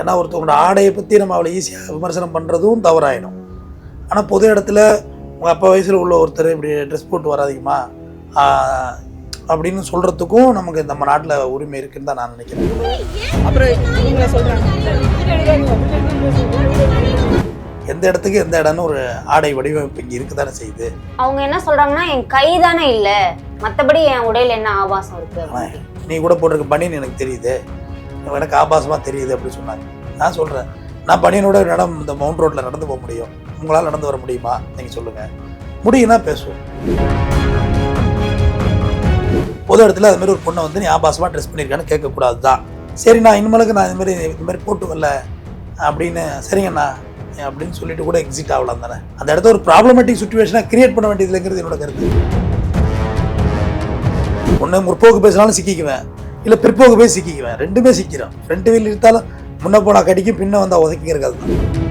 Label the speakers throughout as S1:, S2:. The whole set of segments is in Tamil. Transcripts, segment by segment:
S1: ஏன்னா ஒருத்தவங்களோட ஆடையை பற்றி நம்ம அவ்வளோ ஈஸியாக விமர்சனம் பண்ணுறதும் தவறாயிடும். ஆனால் பொது இடத்துல உங்கள் அப்பா வயசில் உள்ள ஒருத்தர் இப்படி ட்ரெஸ் போட்டு வராதீங்கம்மா. அப்படின்னு சொல்கிறதுக்கும் நமக்கு நம்ம நாட்டில் உரிமை இருக்குன்னு தான் நான் நினைக்கிறேன். எந்த இடத்துக்கு எந்த இடம்னு ஒரு ஆடை வடிவமைப்பு இங்கே இருக்கு தானே செய்யுது.
S2: அவங்க என்ன சொல்றாங்கன்னா என் கை தானே இல்ல. மத்தபடி என் உடையில என்ன ஆபாசம் இருக்கு?
S1: நீ கூட போட்டிருக்க பனியன் எனக்கு தெரியுது. எனக்கு ஆபாசமாக தெரியுது அப்படின்னு சொன்னாங்க. நான் சொல்கிறேன் நான் பனியனோட நடம் இந்த மவுண்ட் ரோட்டில் நடந்து போக முடியும். உங்களால் நடந்து வர முடியுமா? நீங்கள் சொல்லுங்கள் முடியும்னா பேசுவோம். பொது இடத்துல அது மாதிரி ஒரு பொண்ணை வந்து நீ ஆபாசமாக ட்ரெஸ் பண்ணியிருக்கான்னு கேட்கக்கூடாது தான் சரி நான் இனிமேலுக்கு நான் இதுமாரி மாதிரி மாதிரி போட்டு வரல அப்படின்னு சரிங்கண்ணா அப்படின்னு சொல்லிட்டு கூட எக்ஸிட் ஆகலாம் தானே. அந்த இடத்த ஒரு ப்ராப்ளமேட்டிக் சுச்சுவேஷனாக கிரியேட் பண்ண வேண்டியதுங்கிறது என்னோட கருத்து. ஒன்று முற்போக்கு பேசினாலும் சிக்கிக்குவேன். இல்லை பிற்போக்கு போய் சிக்கிக்குவேன். ரெண்டுமே சிக்கிறோம் ஃப்ரண்ட் வீல் இருந்தாலும் முன்ன போனால் கடிக்கும் பின்ன வந்தால் உதைக்கிங்கிறது அதுதான்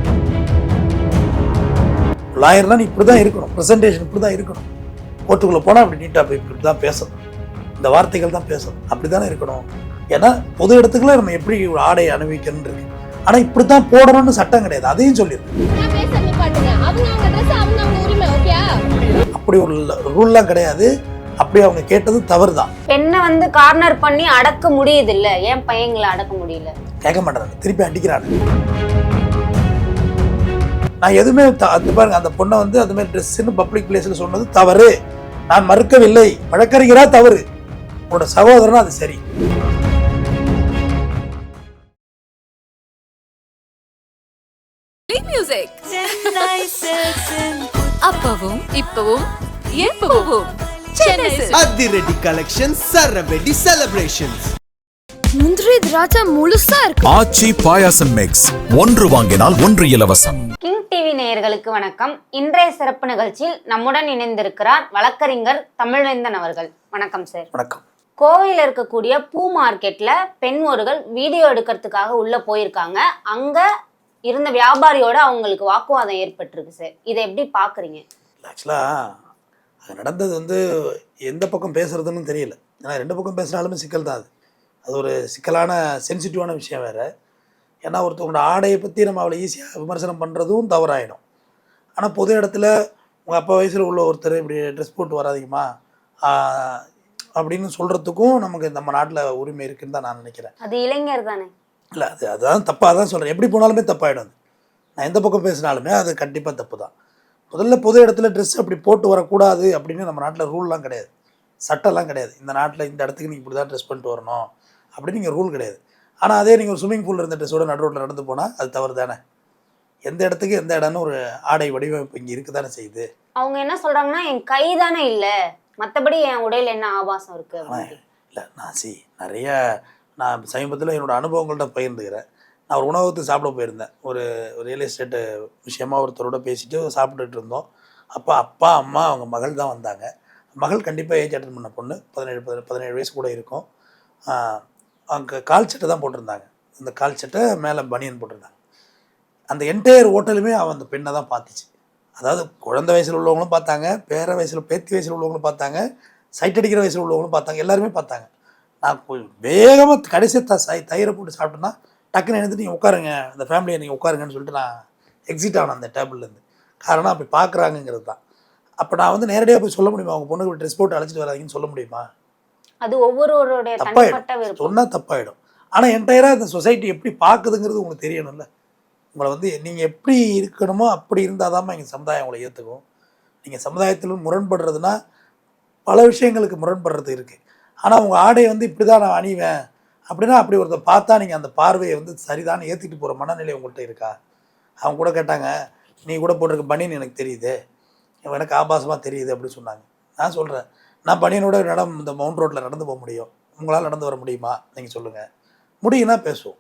S1: லாயர்னா நீ இப்படி தான் இருக்கணும். ப்ரெசன்டேஷன் இப்படி தான் இருக்கணும். கோர்ட்டுக்குள்ளே போனால் அப்படி நீட்டாக போய் இப்படி தான் பேசணும். இந்த வார்த்தைகள் தான் பேசணும். அப்படி தானே இருக்கணும். ஏன்னா பொது இடத்துக்குள்ள நம்ம எப்படி ஆடை அனுபவிக்கணும்னு இருக்கு ஆனால் இப்படி தான் போடணும்னு சட்டம் கிடையாது. அதையும்
S3: ஓகே
S1: அப்படி ஒரு ரூல்லாம் கிடையாது. அப்படி அவங்க கேட்டது தவறு தான்
S2: பெண்ணை வந்து கார்னர் பண்ணி அடக்க முடியுது இல்ல ஏன் பையங்களை அடக்க முடியல?
S1: கேட்க மாட்டேறாங்க திருப்பி அடிக்கிறாங்க. நான் எதுவுமே த- அது பாருங்க அந்த பொண்ணை வந்து அது மாதிரி ட்ரெஸ்ஸுன்னு பப்ளிக் பிளேஸில் சொன்னது தவறு. நான் மறுக்கவில்லை. வழக்கறிஞரா தவறு. உன்னோட சகோதரனா அது சரி.
S4: மியூசிக் அப்பவும் இப்பவும் எப்பவும்.
S5: அதிரடி கலெக்ஷன் சரவெடி செலிப்ரேஷன்ஸ்
S3: முந்திரி திராட்சை முழுசா இருக்கு.
S6: ஆச்சி பாயாசம் மிக்ஸ் ஒன்று வாங்கினால் ஒன்று இலவசம்.
S2: கிங் டிவி நேயர்களுக்கு வணக்கம். இன்றைய சிறப்பு நிகழ்ச்சியில் நம்முடன் இணைந்திருக்கிறார் வழக்கறிஞர் தமிழ்வேந்தன் அவர்கள். வணக்கம் சார்
S1: வணக்கம்.
S2: கோவையில் இருக்கக்கூடிய பூ மார்க்கெட்ல பெண் ஒருகள் வீடியோ எடுக்கிறதுக்காக உள்ள போயிருக்காங்க. அங்க இருந்த வியாபாரியோட அவங்களுக்கு வாக்குவாதம் ஏற்பட்டிருக்கு சார் இதை எப்படி பாக்குறீங்க?
S1: ஆக்சுவலாக அது நடந்தது வந்து எந்த பக்கம் பேசுறதுன்னு தெரியல. ஏன்னா ரெண்டு பக்கம் பேசினாலுமே சிக்கல் தான் அது. அது ஒரு சிக்கலான சென்சிட்டிவான விஷயம் வேறு. ஏன்னா ஒருத்தவங்களோட ஆடையை பற்றி நம்ம அவ்வளோ ஈஸியாக விமர்சனம் பண்ணுறதும் தவறாயிடும். ஆனால் பொது இடத்துல உங்கள் அப்பா வயசில் உள்ள ஒருத்தர் இப்படி ட்ரெஸ் போட்டு வராதீங்கம்மா அப்படின்னு சொல்கிறதுக்கும் நமக்கு நம்ம நாட்டில் உரிமை இருக்குன்னு தான் நான் நினைக்கிறேன்.
S2: அது இளைஞர் தானே?
S1: இல்லை அது அதுதான் தப்பாக தான் சொல்கிறேன் எப்படி போனாலுமே தப்பாயிடும் அது. நான் எந்த பக்கம் பேசினாலுமே அது கண்டிப்பாக தப்பு தான். முதல்ல பொது இடத்துல ட்ரெஸ் அப்படி போட்டு வரக்கூடாது அப்படின்னு நம்ம நாட்டில் ரூல்லாம் கிடையாது. சட்டம்லாம் கிடையாது. இந்த நாட்டில் இந்த இடத்துக்கு நீங்கள் இப்படி தான் ட்ரெஸ் பண்ணிட்டு வரணும் அப்படின்னு நீங்கள் ரூல் கிடையாது. ஆனால் அதே நீங்கள் ஒரு ஸ்விம்மிங் பூலில் இருந்த ட்ரெஸ்ஸோட நடு ரோட்டில் நடந்து போனால் அது தவறு தானே எந்த இடத்துக்கு எந்த இடம்னு ஒரு ஆடை வடிவமைப்பு இங்கே இருக்கு தானே செய்யுது.
S2: அவங்க என்ன சொல்றாங்கன்னா என் கை தானே இல்ல. மத்தபடி என் உடையில என்ன ஆபாசம் இருக்கு?
S1: ஆனால்
S2: அப்படின்னு.
S1: இல்லை நான் சி நிறைய நான் சமீபத்தில் என்னோட அனுபவங்கள்ட்ட பகிர்ந்துக்கிறேன். நான் ஒரு உணவகத்துக்கு சாப்பிட போயிருந்தேன். ஒரு ரியல் எஸ்டேட்டு விஷயமா ஒருத்தரோட பேசிட்டு சாப்பிட்டுட்டு இருந்தோம். அப்போ அப்பா அம்மா அவங்க மகள் தான் வந்தாங்க. மகள் கண்டிப்பாக ஏஜ் அட்டன் பண்ண பொண்ணு. பதினேழு பதினேழு பதினேழு வயசு கூட இருக்கும். அவங்க கால் சட்டை தான் போட்டிருந்தாங்க. அந்த கால் சட்டை மேலே பனியன் போட்டிருந்தாங்க. அந்த என்டையர் ஹோட்டலுமே அவன் அந்த பெண்ணை தான் பார்த்துச்சு. அதாவது குழந்த வயசில் உள்ளவங்களும் பார்த்தாங்க பேர வயசில் பேத்தி வயசில் உள்ளவங்களும் பார்த்தாங்க சைட் அடிக்கிற வயசில் உள்ளவங்களும் பார்த்தாங்க எல்லாருமே பார்த்தாங்க. நான் வேகமாக கடைசி த சை தயிரை போட்டு சாப்பிட்டேன்னா டக்குன்னு எழுந்துட்டு நீங்கள் உட்காருங்க. அந்த ஃபேமிலியை நீங்கள் உட்காருங்கன்னு சொல்லிட்டு நான் எக்ஸிட் ஆனேன் அந்த டேபிள்லேருந்து காரணம் அப்படி பார்க்குறாங்கங்கிறது தான். அப்போ நான் வந்து நேரடியாக போய் சொல்ல முடியுமா? அவங்க பொண்ணுக்கு ட்ரெஸ் போட்டு அழைச்சிட்டு வராதீங்கன்னு சொல்ல முடியுமா?
S2: அது ஒவ்வொருவருடைய
S1: தப்பாயிடும். சொன்னால் தப்பாயிடும். ஆனால் என்டையராக இந்த சொசைட்டி எப்படி பார்க்குதுங்கிறது உங்களுக்கு தெரியணும்ல. உங்களை வந்து நீங்கள் எப்படி இருக்கணுமோ அப்படி இருந்தால் தான் எங்கள் சமுதாயம் உங்களை ஏற்றுக்கும் நீங்கள் சமுதாயத்தில் முரண்படுறதுனா பல விஷயங்களுக்கு முரண்படுறது இருக்குது ஆனால் உங்கள் ஆடையை வந்து இப்படி தான் நான் அணிவேன். அப்படின்னா அப்படி ஒருத்தர் பார்த்தா நீங்கள் அந்த பார்வையை வந்து சரிதான் ஏற்றிட்டு போகிற மனநிலை உங்கள்கிட்ட இருக்கா? அவங்க கூட கேட்டாங்க நீ கூட போட்டிருக்க பனியன் எனக்கு தெரியுது. எனக்கு ஆபாசமாக தெரியுது அப்படின்னு சொன்னாங்க. நான் சொல்கிறேன் நான் பனியனோட நடம் இந்த மவுண்ட் ரோட்டில் நடந்து போக முடியும். உங்களால் நடந்து வர முடியுமா? நீங்கள் சொல்லுங்கள் முடியும்னா பேசுவோம்.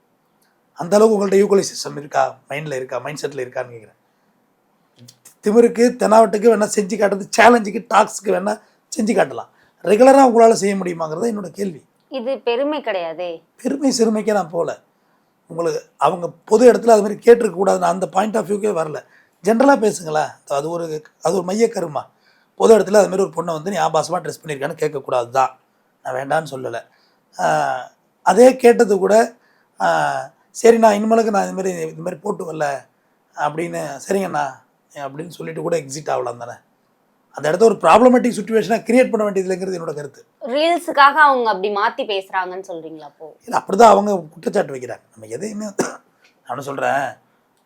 S1: அந்தளவுக்கு உங்கள்கிட்ட உங்கள்ட்ட சிஸ்டம் இருக்கா? மைண்டில் இருக்கா? மைண்ட் செட்டில் இருக்கான்னு கேட்குறேன் திமிருக்கு தெனாவட்டுக்கு வேணால் செஞ்சு காட்டுறது சேலஞ்சுக்கு டாக்ஸுக்கு வேணால் செஞ்சு காட்டலாம். ரெகுலராக உங்களால் செய்ய முடியுமாங்கிறது என்னோட கேள்வி.
S2: இது பெருமை கிடையாது.
S1: பெருமை சிறுமைக்கே நான் போகல. உங்களுக்கு அவங்க பொது இடத்துல அது மாதிரி கேட்டிருக்க கூடாது நான் அந்த பாயிண்ட் ஆஃப் வியூக்கே வரல. ஜென்ரலாக பேசுங்களேன் அது ஒரு அது ஒரு மைய கருமா. பொது இடத்துல அதுமாரி ஒரு பொண்ணை வந்து நீ ஆபாசமாக ட்ரெஸ் பண்ணியிருக்கான்னு கேட்கக்கூடாது தான் நான் வேண்டான்னு சொல்லலை. அதே கேட்டது கூட சரி நான் இனிமேலுக்கு நான் இதுமாரி இதுமாரி போட்டு வரல. அப்படின்னு சரிங்கண்ணா அப்படின்னு சொல்லிட்டு கூட எக்ஸிட் ஆகலாம் தானே. அந்த இடத்த ஒரு ப்ராப்ளமேட்டிக் சுச்சுவேஷனாக கிரியேட் பண்ண வேண்டியதுலங்கிறது என்னோட கருத்து.
S2: ரீல்ஸுக்காக அவங்க அப்படி மாத்தி பேசுறாங்கன்னு சொல்றீங்களா அப்போ?
S1: இல்லை அப்படி தான் அவங்க குற்றச்சாட்டு வைக்கிறாங்க. நம்ம எதையுமே நான் சொல்கிறேன்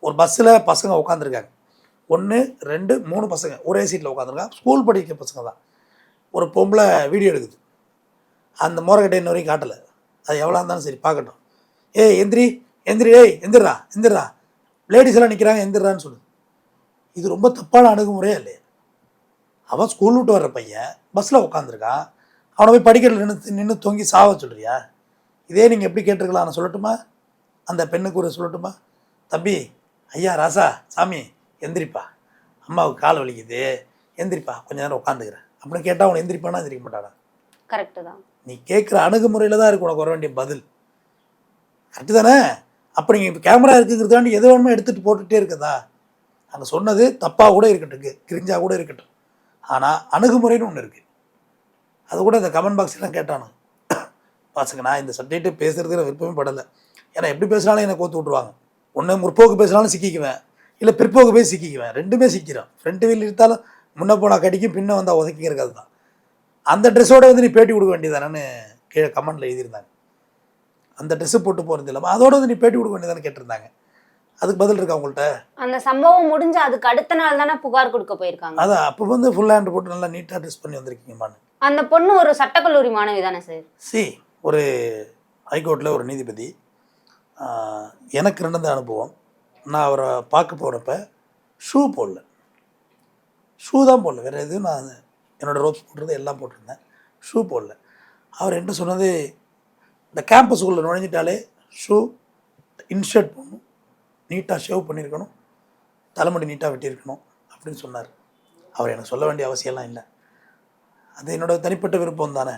S1: ஒரு பஸ்ஸில் பசங்க உட்காந்துருக்காங்க ஒன்று ரெண்டு மூணு பசங்க ஒரே சீட்டில் உட்காந்துருக்காங்க ஸ்கூல் படிக்கிற பசங்க தான். ஒரு பொம்பளை வீடியோ எடுக்குது. அந்த மோரக்கட்டை இன்ன வரைக்கும் காட்டலை. அது எவ்வளோ இருந்தாலும் சரி பார்க்கட்டும். ஏய் எந்திரி எந்திரி ஏய் எந்திரா எந்திரா லேடிஸ் எல்லாம் நிற்கிறாங்க எந்திரான்னு சொல்லுது. இது ரொம்ப தப்பான அணுகுமுறையே இல்லையா. அவன் ஸ்கூல் விட்டு வர்ற பையன் பஸ்ஸில் உட்காந்துருக்கான் அவனை போய் படிக்கட்டில் நின்று நின்று தொங்கி சாவ சொல்றியா? இதே நீங்கள் எப்படி கேட்டிருக்கலாம்? நான் சொல்லட்டுமா? அந்த பெண்ணுக்கு ஒரு சொல்லட்டுமா? தம்பி ஐயா ராசா சாமி எந்திரிப்பா. அம்மாவுக்கு கால் வலிக்குது. எந்திரிப்பா கொஞ்ச நேரம் உட்காந்துக்கிறேன் அப்படின்னு கேட்டால் அவனை எந்திரிப்பானா? எந்திரிக்க மாட்டானா?
S2: கரெக்ட் தான்.
S1: நீ கேட்குற அணுகுமுறையில் தான் இருக்கு உனக்கு வர வேண்டிய பதில். கரெக்டு தானே? அப்போ நீங்கள் இப்போ கேமரா இருக்குங்கிறதாண்டி எது வேணுமோ எடுத்துகிட்டு போட்டுகிட்டே இருக்கதா? அங்கே சொன்னது தப்பாக கூட இருக்கட்டும் கிரிஞ்சா கூட இருக்கட்டும். ஆனால் அணுகுமுறைன்னு ஒன்று இருக்குது அது கூட இந்த கமெண்ட் பாக்ஸ்லாம் கேட்டானு? பசங்க நான் இந்த சப்ஜெக்ட்டு பேசுறதுல விருப்பமே படலை. ஏன்னா எப்படி பேசினாலும் என்னை கோத்து விட்ருவாங்க ஒன்று முற்போக்கு பேசினாலும் சிக்கிக்குவேன். இல்லை பிற்போக்கு போய் சிக்கிக்குவேன். ரெண்டுமே சிக்கிறான். ஃப்ரண்ட் வீல் இருந்தாலும் முன்னே போனால் கடிக்கும் பின்ன வந்தால் உதைக்கிங்கிறது அதுதான் அந்த ட்ரெஸ்ஸோடு வந்து நீ பேட்டி கொடுக்க வேண்டியதானு கீழே கமெண்ட்டில் எழுதியிருந்தாங்க. அந்த ட்ரெஸ்ஸு போட்டு போகிறது இல்லாமல் அதோடு வந்து நீ பேட்டி கொடுக்க வேண்டியதானு கேட்டிருந்தாங்க. அதுக்கு பதில் இருக்கா உங்கள்கிட்ட
S2: அந்த சம்பவம் முடிஞ்சு அதுக்கு அடுத்த நாள் தானே புகார் கொடுக்க போயிருக்காங்க.
S1: அதான் அப்போ வந்து ஃபுல் ஹேண்ட் போட்டு நல்லா நீட்டாக ட்ரெஸ் பண்ணி வந்திருக்கீங்கம்மான்னு
S2: அந்த பொண்ணு ஒரு சட்டக்கல்லூரி மாணவி தானே சார்
S1: சி ஒரு ஹைகோர்ட்டில் ஒரு நீதிபதி. எனக்கு நடந்த அனுபவம். நான் அவரை பார்க்க போகிறப்ப ஷூ போடல. ஷூ தான் போடல. வேறு எதுவும் நான் என்னோடய ரோப்ஸ் போட்டிருந்தேன் எல்லாம் போட்டிருந்தேன். ஷூ போடல. அவர் என்ன சொன்னது இந்த கேம்பஸுக்குள்ளே நுழைஞ்சிட்டாலே ஷூ இன்ஷர்ட் பண்ணணும் நீட்டாக ஷேவ் பண்ணியிருக்கணும். தலைமுடி நீட்டாக வெட்டியிருக்கணும் அப்படின்னு சொன்னார். அவர் எனக்கு சொல்ல வேண்டிய அவசியம்லாம் இல்லை. அது என்னோட தனிப்பட்ட விருப்பம் தானே.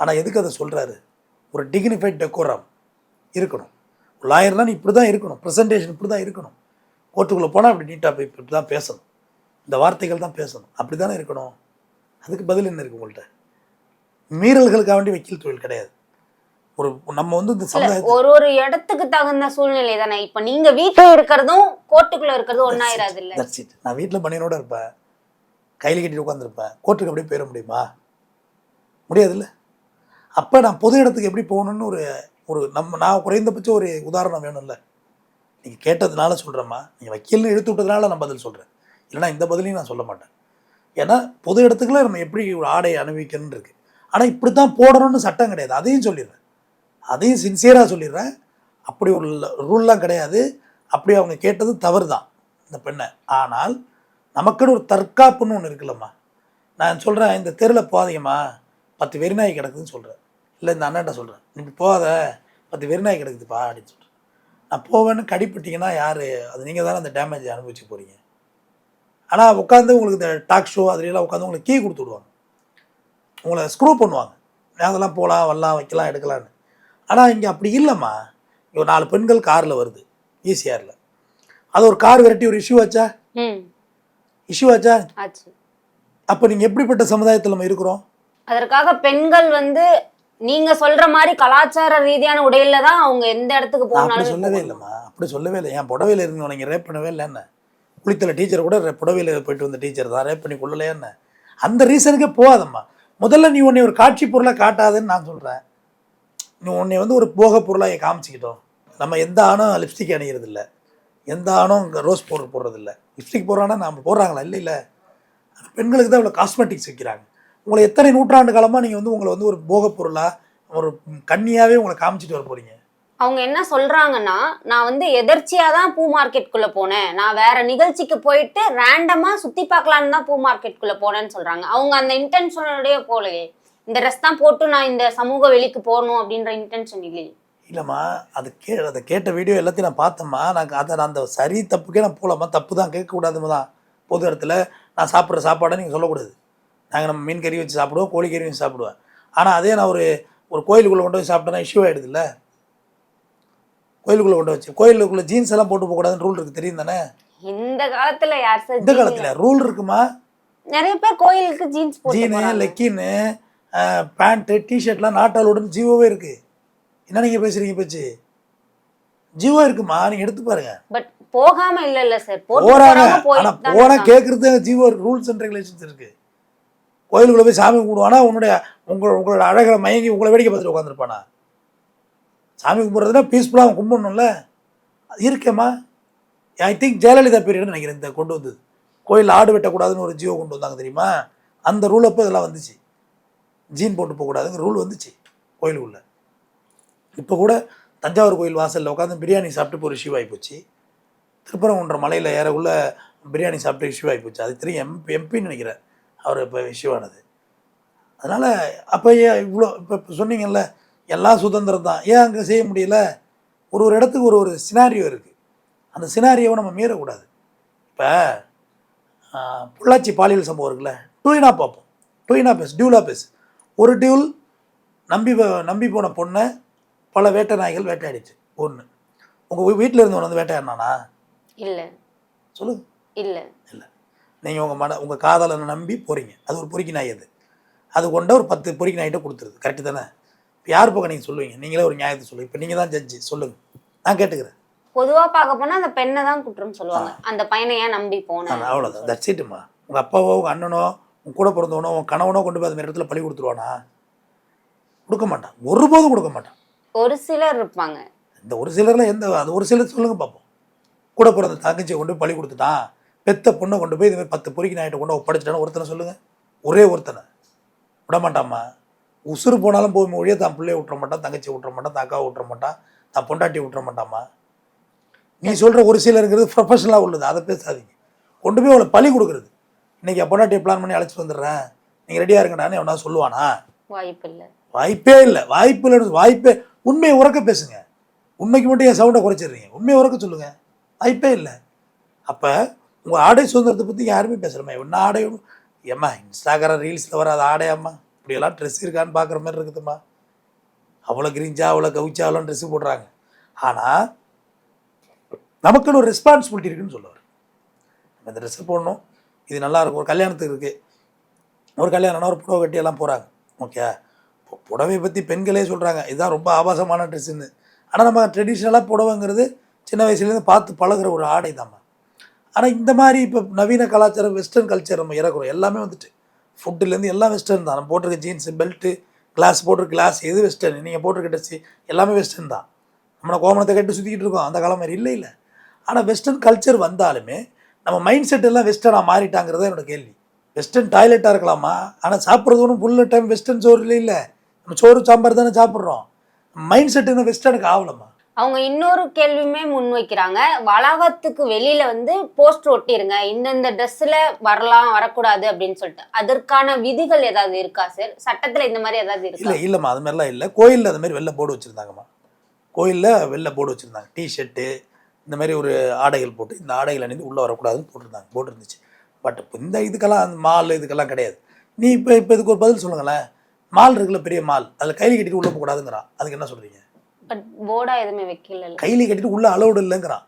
S1: ஆனால் எதுக்கு அதை சொல்கிறாரு ஒரு டிக்னிஃபைட் டெக்கோரம் இருக்கணும். லாயர்னால் நீ இப்படி தான் இருக்கணும். ப்ரெசன்டேஷன் இப்படி தான் இருக்கணும். கோர்ட்டுக்குள்ளே போனால் அப்படி நீட்டாக போய் இப்படி தான் பேசணும். இந்த வார்த்தைகள் தான் பேசணும். அப்படி தானே இருக்கணும்? அதுக்கு பதில் என்ன இருக்குது உங்கள்கிட்ட மீறல்களுக்காக வேண்டி வக்கீல் தொழில் கிடையாது. ஒரு நம்ம வந்து இந்த
S2: இல்ல
S1: சமுதாயத்தை
S2: ஒரு ஒரு இடத்துக்கு தகுந்த சூழ்நிலை தானே. இப்ப நீங்க வீட்டுல இருக்கிறதும் கோர்ட்டுக்குள்ள இருக்கிறதும் ஒன்னாயிராது இல்ல.
S1: That's it. நான் வீட்டில் பணியனோட இருப்பேன். கையில் கட்டிட்டு உட்காந்துருப்பேன் கோர்ட்டுக்கு அப்படியே போயிட முடியுமா? முடியாதுல்ல அப்போ நான் பொது இடத்துக்கு எப்படி போகணும்னு ஒரு ஒரு நம்ம நான் குறைந்தபட்சம் ஒரு உதாரணம் வேணும்ல. நீங்கள் கேட்டதுனால சொல்கிறேம்மா நீங்கள் வக்கீல்னு இழுத்து விட்டதுனால நான் பதில் சொல்கிறேன் இல்லைனா இந்த பதிலையும் நான் சொல்ல மாட்டேன். ஏன்னா பொது இடத்துக்குள்ள நம்ம எப்படி ஒரு ஆடை அணிவிக்கணும்னு இருக்குது ஆனால் இப்படி தான் போடணும்னு சட்டம் கிடையாது. அதையும் சொல்லிடுறேன். அதையும் சின்சியராக சொல்லிடுறேன். அப்படி ஒரு ரூல்லாம் கிடையாது. அப்படி அவங்க கேட்டது தவறு தான் இந்த பெண்ணை. ஆனால் நமக்குன்னு ஒரு தற்காப்புன்னு ஒன்று இருக்குல்லம்மா. நான் சொல்கிறேன் இந்த தெருவில் போகாதீங்கம்மா. பத்து வெறிநாய் கிடக்குதுன்னு சொல்கிறேன் இல்லை இந்த அண்ணாட்ட சொல்கிறேன் நீ இப்படி போகாத. பத்து வெறிநாய் கிடக்குதுப்பா அப்படின்னு சொல்கிறேன் நான் போவேன்னு கடிப்பட்டிங்கன்னா யார்? அது நீங்கள் தானே அந்த டேமேஜ் அனுபவிச்சு போகிறீங்க ஆனால் உட்காந்து உங்களுக்கு இந்த டாக் ஷோ அதுலாம் உட்காந்து உங்களுக்கு கீ கொடுத்து விடுவாங்க. உங்களை ஸ்க்ரூ பண்ணுவாங்க. அதெல்லாம் போகலாம் வரலாம் வைக்கலாம் எடுக்கலான்னு ஆனால் இங்கே அப்படி இல்லைம்மா. ஒரு நாலு பெண்கள் காரில் வருது ஈசிஆரில் அது ஒரு கார் விரட்டி ஒரு இஷ்யூ ஆச்சா?
S2: ம்.
S1: இஷ்யூ ஆச்சா? அப்போ நீங்கள் எப்படிப்பட்ட சமுதாயத்தில் நம்ம இருக்கிறோம்?
S2: அதற்காக பெண்கள் வந்து நீங்க சொல்ற மாதிரி கலாச்சார ரீதியான உடையில தான் அவங்க எந்த இடத்துக்கு போனாலும்
S1: சொல்லவே இல்லைம்மா. அப்படி சொல்லவே இல்லை. என் புடவையில் இருந்தவங்க நீங்கள் ரேப் பண்ணவே இல்லை என்ன? குளித்தல டீச்சர் கூட புடவையில் போயிட்டு வந்த டீச்சர் தான். ரேப் பண்ணி கொள்ளலையா என்ன? அந்த ரீசனுக்கே போகாதம்மா. முதல்ல நீ உன்னை ஒரு காட்சி பொருளாக காட்டாதுன்னு நான் சொல்கிறேன் உன்னை வந்து ஒரு போக பொருளாக காமிச்சிக்கிட்டோம்? நம்ம எந்த ஆணும் லிப்ஸ்டிக் அணிகிறது இல்லை எந்த ஆணும் ரோஸ் பவுடர் போடுறது இல்லை லிப்ஸ்டிக் போடுறான்னா நம்ம போடுறாங்களா? இல்லை இல்லை. பெண்களுக்கு தான் இவ்வளோ காஸ்மெட்டிக்ஸ் வைக்கிறாங்க. உங்களை எத்தனை நூற்றாண்டு காலமாக நீங்கள் வந்து உங்களை வந்து ஒரு போக பொருளாக ஒரு கண்ணியாகவே உங்களை காமிச்சிட்டு வர போகிறீங்க
S2: அவங்க என்ன சொல்றாங்கன்னா நான் வந்து எதர்ச்சியா தான் பூ மார்க்கெட்குள்ள போனேன். நான் வேற நிகழ்ச்சிக்கு போயிட்டு ரேண்டமா சுத்தி பார்க்கலான்னு தான் பூ மார்க்கெட்குள்ள போனேன்னு சொல்றாங்க. அவங்க அந்த இன்டென்ஷனோடய போகலையே. இந்த ட்ரெஸ் தான் போட்டு நான் இந்த சமூக வெளிக்கு போகணும் அப்படின்ற இன்டென்ஷன் இல்லையே.
S1: இல்லைம்மா அது கே அதை கேட்ட வீடியோ எல்லாத்தையும் நான் பார்த்தேம்மா. நான் அதை நான் அந்த சரி தப்புக்கே நான் போகலாமா தப்பு தான் கேட்கக்கூடாதுமா தான். பொது இடத்துல நான் சாப்பிட்ற சாப்பாடை நீங்கள் சொல்லக்கூடாது. நாங்கள் நம்ம மீன் கறி வச்சு சாப்பிடுவோம் கோழி கறி வச்சு சாப்பிடுவேன் ஆனால் அதே நான் ஒரு ஒரு கோயிலுக்குள்ளே கொண்டு போய் சாப்பிட்டேன்னா இஷ்யூ ஆகிடுதுல்ல கோயிலுக்குள்ளே கொண்டு வச்சு கோயிலுக்குள்ளே ஜீன்ஸ் எல்லாம் போட்டு போகக்கூடாதுன்னு ரூல் இருக்குது தெரியும் தானே?
S2: இந்த காலத்துல யார் சார்
S1: இந்த காலத்தில் ரூல் இருக்குமா?
S2: நிறைய பேர் கோயிலுக்கு ஜீன்ஸ்
S1: ஜீனு. லெக்கின்னு பேண்ட்டு டிஷர்ட்லாம் நாட்டாலோடுன்னு ஜீவோவே இருக்குது என்ன நீங்கள் பேசுகிறீங்க பேச்சு? ஜீவோ இருக்குமா? நீங்க எடுத்து பாருங்க.
S2: பட் போகாம இல்ல இல்ல சார்
S1: போறாங்க. ஆனா போனா. கேட்கறது ஜீவோ ரூல்ஸ் அண்ட் ரெகுலேஷன்ஸ் இருக்கு. கோயிலுக்குள்ள போய் சாமி கும்பிடுவானா உன்னுடைய உங்களோட உங்களோட அழகை மயங்கி உங்களை வேடிக்கை பார்த்துட்டு உட்காந்துருப்பானா சாமி கும்பிட்றதுனா பீஸ்ஃபுல்லாக அவன் கும்பிடணும்ல. அது இருக்கேம்மா. ஐ திங்க் ஜெயலலிதா பீரியட் நினைக்கிறேன் இந்த கொண்டு வந்தது. கோயில் ஆடு வெட்டக்கூடாதுன்னு ஒரு ஜீவோ கொண்டு வந்தாங்க தெரியுமா? அந்த ரூல் அப்போ இதெல்லாம் வந்துச்சு. ஜீன் போட்டு போகக்கூடாதுங்கிற ரூல் வந்துச்சு கோயிலுக்குள்ளே. இப்போ கூட தஞ்சாவூர் கோயில் வாசலில் உட்காந்து பிரியாணி சாப்பிட்டு ஒரு இஷ்யூ ஆகிப்போச்சு திருப்பரங்குன்ற மலையில் ஏறக்குள்ள பிரியாணி சாப்பிட்டு இஷ்யூ ஆகிப்போச்சு அது தெரியும் எம் எம்பின்னு நினைக்கிறேன். அவர் இப்போ இஷ்யூ ஆனது. அதனால் அப்போ ஏன் இவ்வளோ இப்போ இப்போ சொன்னீங்கல்ல எல்லாம் சுதந்திரம் தான். ஏன் அங்கே செய்ய முடியல? ஒரு ஒரு இடத்துக்கு ஒரு ஒரு சினாரியோ இருக்குது அந்த சினாரியோவை நம்ம மீறக்கூடாது. இப்போ பொள்ளாச்சி பாலியல் சம்பவம் இருக்குல்ல டூயினா பார்ப்போம். டூயினா பேஸ் டியூலா பேஸ் ஒரு டியூல் நம்பி நம்பி போன பொண்ணை பல வேட்டை நாய்கள் வேட்டையாடிச்சு ஒன்று உங்கள் வீட்டில் இருந்தவன் வந்து வேட்டையாடினானா?
S2: இல்ல.
S1: சொல்லுங்க
S2: இல்ல.
S1: இல்லை. நீங்கள் உங்கள் மன உங்கள் காதலனை நம்பி போகிறீங்க அது ஒரு பொறுக்கி நாய் அது. அது கொண்ட ஒரு பத்து பொறுக்கி நாய்கிட்ட கொடுத்துருது. கரெக்டு தானே? இப்போ யார் பக்கம் நீங்கள் சொல்லுவீங்க? நீங்களே ஒரு நியாயத்தை சொல்லுங்க. இப்போ நீங்கள் தான் ஜட்ஜி சொல்லுங்கள் நான் கேட்டுக்கிறேன்.
S2: பொதுவா பார்க்க போனா அந்த பெண்ணை தான் குற்றம் சொல்லுவாங்க. அந்த பையனை ஏன் நம்பி போனேன்
S1: அவ்வளோதான் தட்ஸ் இட்டுமா உங்கள் அப்பாவோ உங்கள் அண்ணனோ உங்க கூட பிறந்தவனோ உன் கணவனோ கொண்டு போய் அந்த மாதிரி இடத்துல பழி கொடுத்துருவானா? கொடுக்க மாட்டான். ஒருபோதும் கொடுக்க மாட்டான்.
S2: ஒரு சிலர் இருப்பாங்க.
S1: இந்த ஒரு சிலர்லாம் எந்த அது ஒரு சிலர் சொல்லுங்க பார்ப்போம் கூட பிறந்த தங்கச்சியை கொண்டு போய் பழி கொடுத்துட்டான். பெத்த பொண்ணை கொண்டு போய் இது மாதிரி பத்து பொறுக்கி நாயிட்ட கொண்டு ஒப்படைச்சிட்டான்னு ஒருத்தனை சொல்லுங்க. ஒரே ஒருத்தனை. விட மாட்டாம்மா உசுறு போனாலும் போய் ஒழிய தான் பிள்ளைய விட்டுற மாட்டான் தங்கச்சியை விட்டுற மாட்டான் தான் அக்காவை விட்டுற மாட்டான் தான் பொண்டாட்டியை விட்டுற மாட்டாம்மா நீ சொல்கிற ஒரு சிலருங்கிறது ப்ரொஃபஷனலாக உள்ளது. அதை பேசாதீங்க. கொண்டு போய் அவளை பழி கொடுக்குறது. இன்னைக்கு என் பொண்டாட்டியை பிளான் பண்ணி அழைச்சிட்டு வந்துடுறேன். நீங்கள் ரெடியாக இருக்கடான்னு எவனா சொல்லுவானா?
S2: வாய்ப்பு இல்ல.
S1: வாய்ப்பே இல்லை. வாய்ப்பு இல்லைன்னு வாய்ப்பே. உண்மையை உறக்க பேசுங்க. உண்மைக்கு மட்டும் என் சவுண்டை குறைச்சிடுறீங்க. உண்மையை உறக்க சொல்லுங்க. வாய்ப்பே இல்லை. அப்போ உங்கள் ஆடை சுதந்திரத்தை பற்றி யாருமே பேசுகிறமே என்ன ஆடை? ஏம்மா இன்ஸ்டாகிராம் ரீல்ஸில் வராத ஆடையாம்மா. இப்படியெல்லாம் ட்ரெஸ் இருக்கான்னு பார்க்குற மாதிரி இருக்குதும்மா. அவ்வளோ கிரிஞ்சா அவ்வளோ கவிச்சா அவ்வளோ ட்ரெஸ்ஸு போடுறாங்க. ஆனால் நமக்குன்னு ஒரு ரெஸ்பான்சிபிலிட்டி இருக்குன்னு சொல்லுவார். நம்ம இந்த ட்ரெஸ்ஸு போடணும். இது நல்லா இருக்கும் ஒரு கல்யாணத்துக்கு இருக்குது ஒரு கல்யாணம்னா ஒரு புடவை கட்டி எல்லாம் போகிறாங்க ஓகே. புடவை பற்றி பெண்களே சொல்கிறாங்க இதுதான் ரொம்ப ஆபாசமான ட்ரெஸ்ஸுன்னு ஆனால் நம்ம ட்ரெடிஷ்னலாக புடவைங்கிறது சின்ன வயசுலேருந்து பார்த்து பழகுற ஒரு ஆடை தான் ஆனால் இந்த மாதிரி இப்போ நவீன கலாச்சாரம் வெஸ்டர்ன் கல்ச்சர் நம்ம இறக்குறோம். எல்லாமே வந்துட்டு ஃபுட்டுலேருந்து எல்லாம் வெஸ்டர்ன் தான். நம்ம போட்டிருக்க ஜீன்ஸு பெல்ட்டு கிளாஸ் போட்டிருக்க கிளாஸ் எது வெஸ்டர்ன் நீங்கள் போட்டிருக்க ட்ரெஸ்ஸு எல்லாமே வெஸ்டர்ன் தான். நம்மளை கோமணத்தை கட்டி சுற்றிக்கிட்டு இருக்கோம். அந்த காலம் மாதிரி இல்லை இல்லை. ஆனால் வெஸ்டர்ன் கல்ச்சர் வந்தாலுமே நம்ம மைண்ட் செட் எல்லாம் வெஸ்டர்னாக மாறிட்டாங்கிறது என்னோட கேள்வி. வெஸ்டர்ன் டாய்லெட்டாக இருக்கலாமா? ஆனால் சாப்பிட்றது ஒன்றும் ஃபுல் டைம் வெஸ்டர்ன் சோறு இல்லை இல்லை. நம்ம சோறு சாம்பார் தானே சாப்பிட்றோம். மைண்ட் செட் இன்னும் வெஸ்டர்னுக்கு ஆகலமா
S2: அவங்க இன்னொரு கேள்வியுமே முன் வைக்கிறாங்க. வளாகத்துக்கு வெளியில வந்து போஸ்டர் ஒட்டிருங்க. இந்தந்த ட்ரெஸ்ல வரலாம் வரக்கூடாது அப்படின்னு சொல்லிட்டு. அதற்கான விதிகள் ஏதாவது இருக்கா சார் சட்டத்துல இந்த மாதிரி ஏதாவது
S1: இல்லை
S2: இருக்கா
S1: இல்லைம்மா. அது மாதிரிலாம் இல்லை. கோயிலில் அது மாதிரி வெளில போர்டு வச்சுருந்தாங்கம்மா. கோயிலில் வெளில போர்டு வச்சுருந்தாங்க. டிஷர்ட்டு இந்த மாதிரி ஒரு ஆடைகள் போட்டு இந்த ஆடைகள் அணிந்து உள்ளே வரக்கூடாதுன்னு போட்டிருந்தாங்க போட்டு இருந்துச்சு பட் இப்போ இந்த இதுக்கெல்லாம் மால் இதுக்கெல்லாம் கிடையாது. நீ இப்போ இப்போ இதுக்கு ஒரு பதில் சொல்லுங்களேன். மால் இருக்குல்ல பெரிய மால் அதில் கைலி கட்டிட்டு உள்ளே போகக்கூடாதுங்கிறான் அதுக்கு என்ன சொல்கிறீங்க
S2: பட் போர்டா எதுவுமே வைக்கல.
S1: கைலி கட்டிட்டு உள்ளே அலௌடு இல்லைங்கிறான்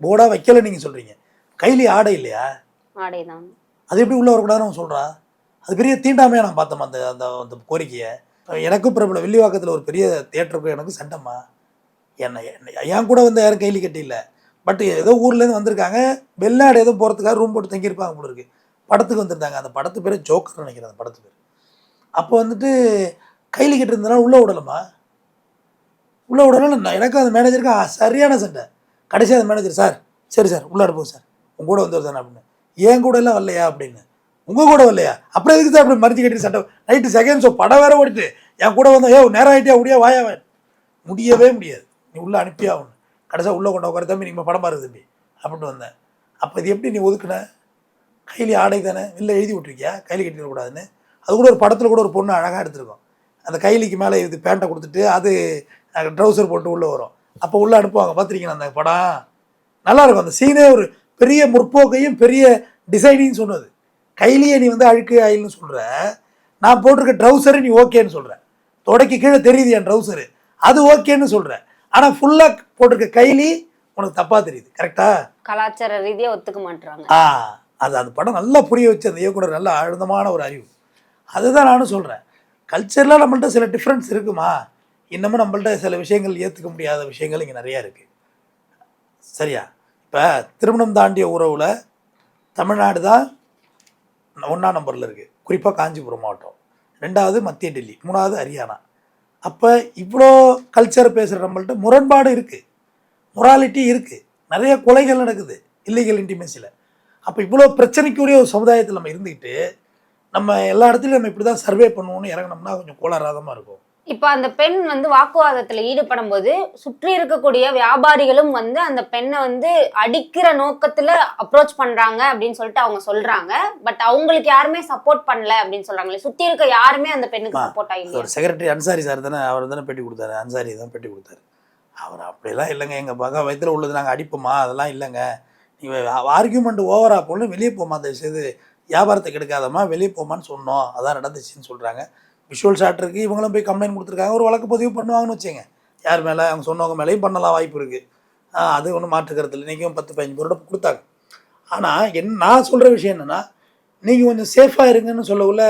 S1: போர்டாக வைக்கல நீங்கள் சொல்கிறீங்க கைலி ஆடை இல்லையா? அது எப்படி உள்ளே வரக்கூடாதுன்னு அவன் சொல்கிறான் அது பெரிய தீண்டாமையாக நான் பார்த்தோம் அந்த அந்த அந்த கோரிக்கையை. எனக்கும் பிரபல வில்லிவாக்கத்தில் ஒரு பெரிய தேட்டருக்கும் எனக்கும் சண்டைம்மா. என்னை என் கூட வந்து யாரும் கைலி கட்டியில்ல பட் ஏதோ ஊர்லேருந்து வந்திருக்காங்க. வெளிநாடு ஏதோ போகிறதுக்காக ரூம் போட்டு தங்கியிருப்பாங்க போல இருக்கு. படத்துக்கு வந்திருந்தாங்க. அந்த படத்து பேர் ஜோக்கர் நினைக்கிறேன் அந்த படத்து பேர். அப்போ வந்துட்டு கைலி கட்டிருந்தனால உள்ளே விடலம்மா. உள்ளே விடலாம் நான் எனக்கு அந்த மேனேஜருக்கு சரியான சண்டை. கடைசியாக அந்த மேனேஜர் சார் சரி சார் உள்ளே போகும் சார். உங்க கூட வந்து சார் அப்படின்னு. என் கூட எல்லாம் வரலையா? அப்படின்னு. உங்கள் கூட வரலையா? அப்புறம் எதுக்கு சார் அப்படி மறுத்து கட்டி சண்டை? நைட்டு செகண்ட் ஷோ படம் வேற ஓடிட்டு. என் கூட வந்தோம் ஏ நேரம் ஆகிட்டே அப்படியே வாயா? முடியவே முடியாது. நீ உள்ளே அனுப்பியே ஆகணும் கடைசியாக உள்ளே கொண்டு உட்கார தம்பி நீங்கள் படம் பாருங்க தம்பி அப்படின்ட்டு வந்தேன். அப்போ இது எப்படி நீ ஒதுக்குன? கையில் ஆடை தானே? இல்லை எழுதி விட்ருக்கியா கையில் கட்டிடக்கூடாதுன்னு அது கூட ஒரு படத்தில் கூட ஒரு பொண்ணு அழகாக எடுத்திருக்கோம். அந்த கைலிக்கு மேலே இது பேண்ட்டை கொடுத்துட்டு அது ட்ரௌசர் போட்டு உள்ளே வரும். அப்போ உள்ளே அனுப்புவாங்க. பார்த்துருக்கீங்களா அந்த படம்? நல்லாயிருக்கும் அந்த சீனே ஒரு பெரிய முற்போக்கையும் பெரிய டிசைனிங் சொன்னது. கைலியே நீ வந்து அழுக்கு ஆயில்னு சொல்கிற நான் போட்டிருக்க ட்ரௌசரு நீ ஓகேன்னு சொல்கிற தொடக்கி கீழே தெரியுது என் ட்ரௌசரு அது ஓகேன்னு சொல்கிறேன் ஆனால் ஃபுல்லாக போட்டிருக்க கைலி உனக்கு தப்பாக தெரியுது கரெக்டா
S2: கலாச்சார ரீதியா ஒத்துக்க மாட்டாங்க
S1: ஆ அது அந்த படம் நல்லா புரிய வச்சு அந்த இயக்குனர் நல்ல ஆழ்ந்தமான ஒரு அறிவு. அதுதான் நானும் சொல்கிறேன் கல்ச்சரில் நம்மள்ட்ட சில டிஃப்ரென்ஸ் இருக்குமா? இன்னமும் நம்மள்ட்ட சில விஷயங்கள் ஏற்றுக்க முடியாத விஷயங்கள் இங்கே நிறையா இருக்குது சரியா? இப்போ திருமணம் தாண்டிய உறவில் தமிழ்நாடு தான் ஒன்றாம் நம்பரில் இருக்குது குறிப்பாக காஞ்சிபுரம் மாவட்டம். ரெண்டாவது மத்திய டெல்லி. மூணாவது ஹரியானா. அப்போ இவ்வளோ கல்ச்சர் பேசுகிற நம்மள்ட்ட முரண்பாடு இருக்குது மொராலிட்டி இருக்குது நிறைய கொலைகள் நடக்குது இல்லீகல் இன்டிமேசியில் அப்போ இவ்வளோ பிரச்சனைக்குரிய ஒரு சமுதாயத்தில் நம்ம இருந்துக்கிட்டு நம்ம எல்லா இடத்துலையும் நம்ம இப்படி தான் சர்வே பண்ணுவோம்னு இறங்கினோம்னா கொஞ்சம் கோளாறாதமாக இருக்கும்.
S2: இப்ப அந்த பெண் வந்து வாக்குவாதத்துல ஈடுபடும் போது சுற்றி இருக்கக்கூடிய வியாபாரிகளும் வந்து அந்த பெண்ணை வந்து அடிக்கிற நோக்கத்துல அப்ரோச் பண்றாங்க அப்படின்னு சொல்லிட்டு அவங்க சொல்றாங்க. பட் அவங்களுக்கு யாருமே சப்போர்ட் பண்ணல அப்படின்னு சொல்றாங்களே சுத்தி இருக்க யாருமே அந்த பெண்ணுக்கு சப்போர்ட் ஆகல
S1: ஒரு செக்ரட்டரி அன்சாரி சார் தானே அவர் தானே பேட்டி கொடுத்தாரு அன்சாரி தான் பேட்டி கொடுத்தாரு. அவர் அப்படியெல்லாம் இல்லைங்க எங்கள் பக்கம் வயித்துல உள்ளது நாங்கள் அடிப்போமா அதெல்லாம் இல்லைங்க. நீங்கள் ஆர்கியூமெண்ட் ஓவராக போல வெளியே போமா அந்த செய்து வியாபாரத்தை கெடுக்காதம்மா வெளியே போமான்னு சொன்னோம் அதான் நடந்துச்சுன்னு சொல்கிறாங்க விஷுவல் ஷாட் இருக்குது இவங்களும் போய் கம்ப்ளைண்ட் கொடுத்துருக்காங்க. ஒரு வழக்கு பதிவு பண்ணுவாங்கன்னு வச்சுங்க யார் மேலே? அவங்க சொன்னவங்க மேலேயும் பண்ணலாம் வாய்ப்பு இருக்குது அது ஒன்றும் மாற்றுக்கிறது இல்லை இன்றைக்கும் பத்து பதினஞ்சு பேரோட கொடுத்தாங்க. ஆனால் என் நான் சொல்கிற விஷயம் என்னென்னா நீங்கள் கொஞ்சம் சேஃபாக இருங்கன்னு சொல்லக்குள்ள